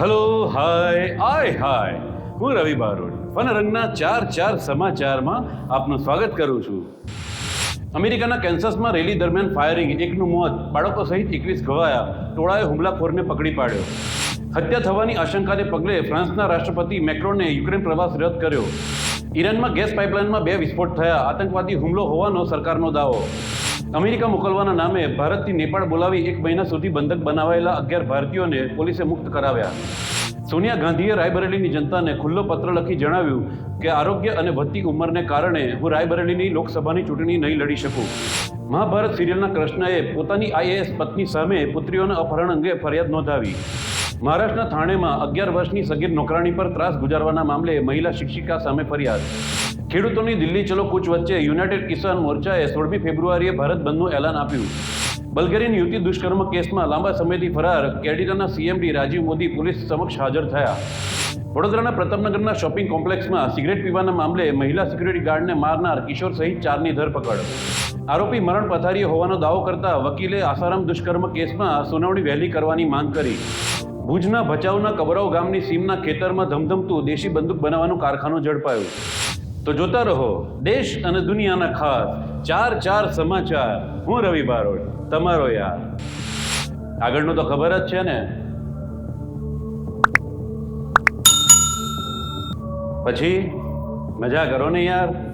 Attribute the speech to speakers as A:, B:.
A: Hello hi આય હાય હું રવિ બારોડ ફનરંગના ચાર ચાર સમાચારમાં આપનું સ્વાગત કરું છું. અમેરિકાના કેન્સસમાં રેલી દરમિયાન ફાયરિંગ, એકનું મોત, બાળકો સહિત એકવીસ ઘવાયા, ટોળાએ હુમલાખોરને પકડી પાડ્યો. હત્યા થવાની આશંકાને પગલે ફ્રાન્સના રાષ્ટ્રપતિ મેક્રોને યુક્રેન પ્રવાસ રદ કર્યો. ઈરાનમાં ગેસ પાઇપલાઇનમાં બે વિસ્ફોટ થયા. આતંકવાદી હુમલો હોવાનો સરકારનો દાવો. અમેરિકા મોકલવાના નામે ભારતથી નેપાળ બોલાવી એક મહિના સુધી બંધક બનાવાયેલા અગિયાર ભારતીયોને પોલીસે મુક્ત કરાવ્યા. સોનિયા ગાંધીએ રાયબરેલીની જનતાને ખુલ્લો પત્ર લખી જણાવ્યું કે, આરોગ્ય અને વધતી ઉંમરને કારણે હું રાયબરેલીની લોકસભાની ચૂંટણી નહીં લડી શકું. મહાભારત સિરિયલના કૃષ્ણએ પોતાની આઈએએસ પત્ની સામે પુત્રીઓના અપહરણ અંગે ફરિયાદ નોંધાવી. મહારાષ્ટ્રના થાણેમાં અગિયાર વર્ષની સગીર નોકરાણી પર ત્રાસ ગુજારવાના મામલે મહિલા શિક્ષિકા સામે ફરિયાદ. ખેડૂતોની દિલ્હી ચલો કૂચ વચ્ચે યુનાઇટેડ કિસાન મોરચાએ સોળમી ફેબ્રુઆરીએ ભારત બંધનું એલાન આપ્યું. બલ્ગેરિયન યુવતી દુષ્કર્મ કેસમાં લાંબા સમયથી ફરાર, કેડિલાના સીએમડી રાજીવ મોદી પોલીસ સમક્ષ હાજર થયા. વડોદરાના પ્રતાપનગરના શોપિંગ કોમ્પ્લેક્સમાં સિગરેટ પીવાના મામલે મહિલા સિક્યુરિટી ગાર્ડને મારનાર કિશોર સહિત ચારની ધરપકડ. આરોપી મરણ પથારી હોવાનો દાવો કરતા વકીલે આસારામ દુષ્કર્મ કેસમાં સુનાવણી વહેલી કરવાની માંગ કરી. ભુજના ભચાઉના કબરાવ ગામની સીમના ખેતરમાં ધમધમતું દેશી બંદૂક બનાવવાનું કારખાનું ઝડપાયું. તો જોતા રહો, દેશ અને દુનિયાના ખાસ ચાર ચાર સમાચાર. હું રવિ બારોટ, તમારો યાર. આગળનું તો ખબર જ છે ને. પછી, મજા કરો ને યાર.